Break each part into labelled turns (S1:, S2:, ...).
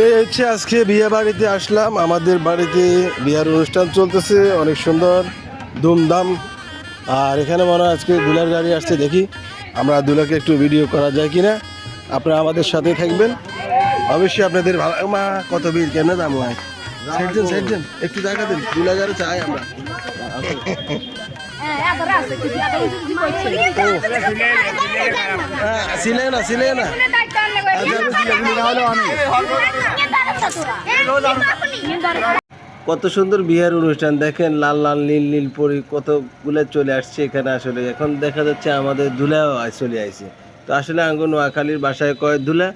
S1: এই হচ্ছে আজকে বিয়ে বাড়িতে আসলাম। আমাদের বাড়িতে বিয়ার অনুষ্ঠান চলতেছে অনেক সুন্দর ধুমধাম। আর এখানে মনে হয় আজকে দুলার গাড়ি আসছে দেখি আমরা দুলাকে একটু ভিডিও করা যায় কিনা। আপনারা আমাদের সাথে থাকবেন। অবশ্যই আপনাদের ভালো মা কত বীর কেন দাম হয়? সাইডজন সাইডজন একটু দেখা দিন দুলা গাড়ি চাই আমরা। হ্যাঁ সিলে না সিলে না। কত সুন্দর বিয়ের অনুষ্ঠান, দেখেন লাল লাল, নীল নীল পরি, কতগুলো চলে আসছে এখানে আসলে। এখন দেখা যাচ্ছে আমাদের ধুলাও চলে আসছে তো আসলে আঙ্গন নোয়াখালীর বাসায় কয় ধুলা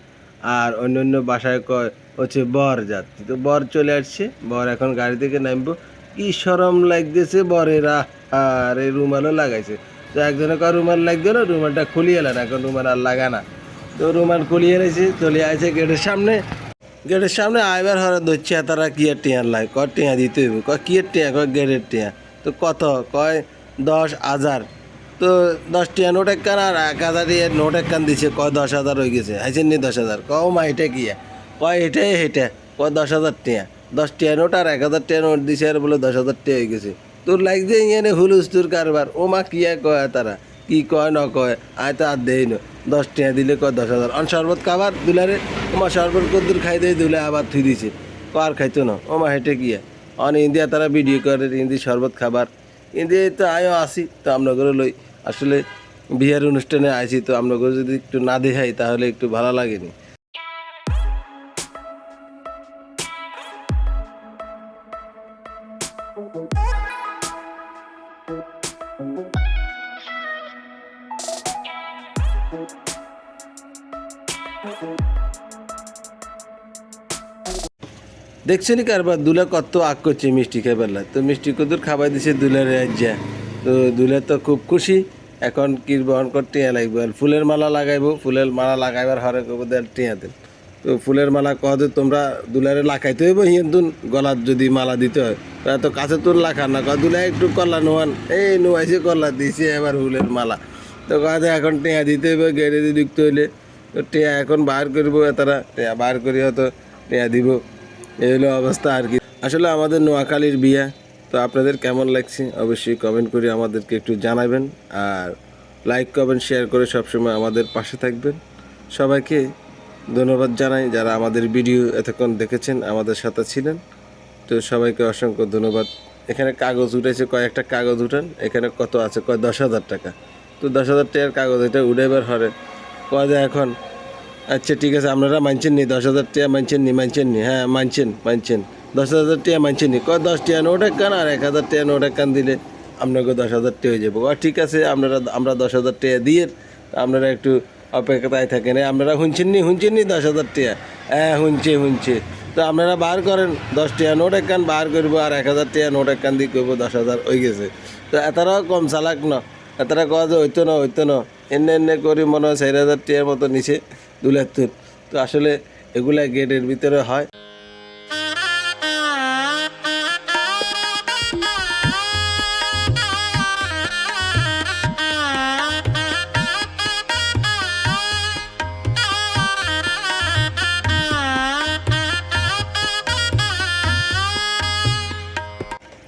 S1: আর অন্য অন্য বাসায় কয় হচ্ছে বর যাত্রী তো বর চলে আসছে, বর এখন গাড়ি থেকে নামবো। কি সরম লাগতেছে বরেরা আর এই রুমালও লাগাইছে। তো একজনে কয়, রুমাল লাগবে না, রুমালটা খুলিয়ে এলেন, এখন রুমাল আর লাগা না। তো রুমাল খুলিয়ে এনেছে চলে আসে গেটের সামনে। গেটের সামনে আইবার হরে ধরছে, তারা কি আর টিয়া লাগে ক টিয়া দিতে হইব? ক কি টিয়া? কয় গেটের টিয়া? তো কত? কয় দশ হাজার। তো দশ টিয়া নোট একখান আর এক হাজার নোট একখান দিছে, কয় দশ হাজার হয়ে গেছে। হাইছেন নি দশ হাজার? কও মা এটা কি কয় এটাই হেটা কয়, দশ হাজার টিয়া। দশ টিয়া নোট আর এক হাজার টিয়া নোট দিছে আর বলে দশ হাজার টিয়া হয়ে গেছে। তোর লাগছে ইয়ে হুলুস তোর কারবার। ও মা কি আর কয় তারা? কি কয়, ন কয়, আয় তো আর দেই না। দশ টাকা দিলে কয় দশ হাজার? অন শরবত খাবার দুলারে? ওমা শরবত কদ্দুর খাই দেয় দুলে আবার থুই দিছে। কার খাইতো না? ওমা হেঁটে গিয়া অন ইন্ডিয়া তারা ভিডিও করে ইন্দি শরবত খাবার। ইন্দিয়ায় তো আয়ও আসি, তো আপনাদের লই। আসলে বিয়ের অনুষ্ঠানে আইছি, তো আপনাদের যদি একটু না দেখাই, তাহলে একটু ভালো লাগেনি। দেখছেনি কারবার দুলা কত আগ করছে মিষ্টি খাই পারলা তো মিষ্টি কদুর খাবার দিছে দুলার রাজ্যা। তো দুলা তো খুব খুশি। এখন কি বহন কর টিয়া লাগবে। ফুলের মালা লাগাইবো। ফুলের মালা লাগাইবার হরে করব টিয়া দেন। তো ফুলের মালা যে তোমরা দুলারে লাখাইতে হইব হিন্দুন গলার যদি মালা দিতে হয়। তো এত কাছে তোর লাখা না। দুলা একটু করলা নোয়ান। এই নোয়াইছে করলা দিছে এবার ফুলের মালা। তো যে এখন টিয়া দিতে গেড়ে দিয়ে দিতে হইলে। তো টিয়া এখন বার করব তারা টিয়া বার করিয়া তো টিয়া দিব। এই হলো অবস্থা আর কি। আসলে আমাদের নোয়াখালীর বিয়া, তো আপনাদের কেমন লাগছে অবশ্যই কমেন্ট করে আমাদেরকে একটু জানাবেন। আর লাইক কমেন্ট শেয়ার করে সবসময় আমাদের পাশে থাকবেন। সবাইকে ধন্যবাদ জানাই যারা আমাদের ভিডিও এতক্ষণ দেখেছেন, আমাদের সাথে ছিলেন। তো সবাইকে অসংখ্য ধন্যবাদ। এখানে কাগজ উঠেছে, কয়েকটা কাগজ উঠান। এখানে কত আছে? কয় দশ হাজার টাকা। তো দশ হাজার টাকার কাগজ এটা উঠাইবার হরে কয় যে এখন আচ্ছা ঠিক আছে, আপনারা মানছেন নি, দশ হাজার টাকা মানছেন নি মানছেন নি হ্যাঁ মানছেন মানছেন। দশ হাজার টাকা মানছেন নি, কয় দশ টাকা নোট কান আর এক হাজার টাকা নোট কান দিলে আপনাকে দশ হাজার টাকা হয়ে যাব। ঠিক আছে, আপনারা, আমরা দশ হাজার টাকা দিয়ে আপনারা একটু অপেক্ষায় থাকেন। আপনারা শুনছেন নি শুনছেন নি দশ হাজার টাকা? হ্যাঁ শুনছে শুনছে। তো আপনারা বার করেন, দশ টাকা নোট একখান বার করব আর এক হাজার টাকা নোট একখান দিয়ে করব দশ হাজার হয়ে গেছে। তো এতারাও কম চালাক না। এতারা কোয়া যে হইতো না হইতো না। এনে এনে করে মনে হয় চার হাজার টিয়ার মতো নিচে দুলাত্তর তো আসলে এগুলা গেটের ভিতরে হয়।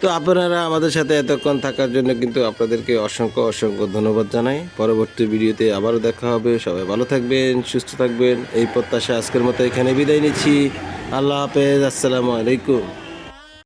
S1: তো আপনারা আমাদের সাথে এতক্ষণ থাকার জন্য কিন্তু আপনাদেরকে অসংখ্য অসংখ্য ধন্যবাদ জানাই। পরবর্তী ভিডিওতে আবারও দেখা হবে। সবাই ভালো থাকবেন, সুস্থ থাকবেন। এই প্রত্যাশা আজকের মতো এখানে বিদায় নিচ্ছি। আল্লাহ হাফেজ। আসসালামু আলাইকুম।